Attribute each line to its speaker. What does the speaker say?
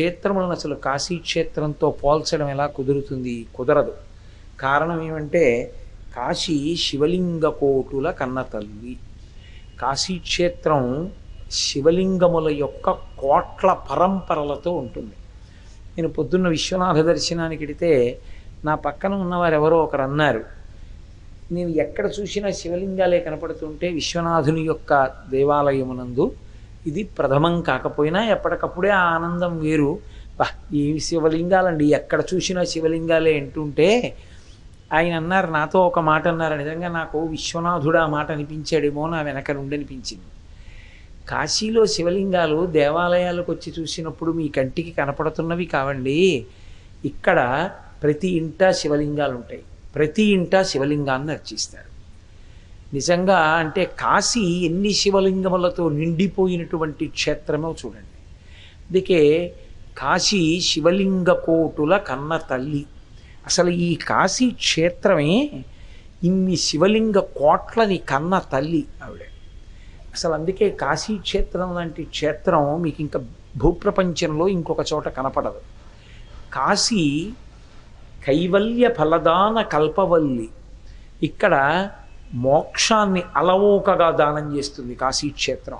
Speaker 1: క్షేత్రములను అసలు కాశీ క్షేత్రంతో పోల్చడం ఎలా కుదురుతుంది? కుదరదు. కారణం ఏమంటే కాశీ శివలింగ కోటుల కన్న తల్లి. కాశీ క్షేత్రం శివలింగముల యొక్క కోట్ల పరంపరలతో ఉంటుంది. నేను పొద్దున్న విశ్వనాథ దర్శనానికి వెడితే నా పక్కన ఉన్నవారు ఎవరో ఒకరు అన్నారు నేను ఎక్కడ చూసినా శివలింగాలే కనపడుతుంటే విశ్వనాథుని యొక్క దేవాలయమునందు ఇది ప్రథమం కాకపోయినా ఎప్పటికప్పుడే ఆ ఆనందం వేరు. బా ఈ శివలింగాలండి ఎక్కడ చూసినా శివలింగాలే అంటుంటే ఆయన అన్నారు నాతో ఒక మాట అన్నారు నిజంగా నాకు విశ్వనాథుడు ఆ మాట అనిపించాడేమో నా వెనక నుండి అనిపించింది. కాశీలో శివలింగాలు దేవాలయాలకు వచ్చి చూసినప్పుడు మీ కంటికి కనపడుతున్నవి కావండి. ఇక్కడ ప్రతి ఇంట శివలింగాలు ఉంటాయి ప్రతి ఇంట శివలింగాన్ని అర్చిస్తారు. నిజంగా అంటే కాశీ ఎన్ని శివలింగములతో నిండిపోయినటువంటి క్షేత్రమో చూడండి. అందుకే కాశీ శివలింగ కోటుల కన్న తల్లి. అసలు ఈ కాశీ క్షేత్రమే ఇన్ని శివలింగ కోట్లని కన్న తల్లి ఆవిడ. అసలు అందుకే కాశీ క్షేత్రం లాంటి క్షేత్రం మీకు ఇంకా భూప్రపంచంలో ఇంకొక చోట కనపడదు. కాశీ కైవల్య ఫలదాన కల్పవల్లి. ఇక్కడ మోక్షాన్ని అలవోకగా దానం చేస్తుంది కాశీ క్షేత్రం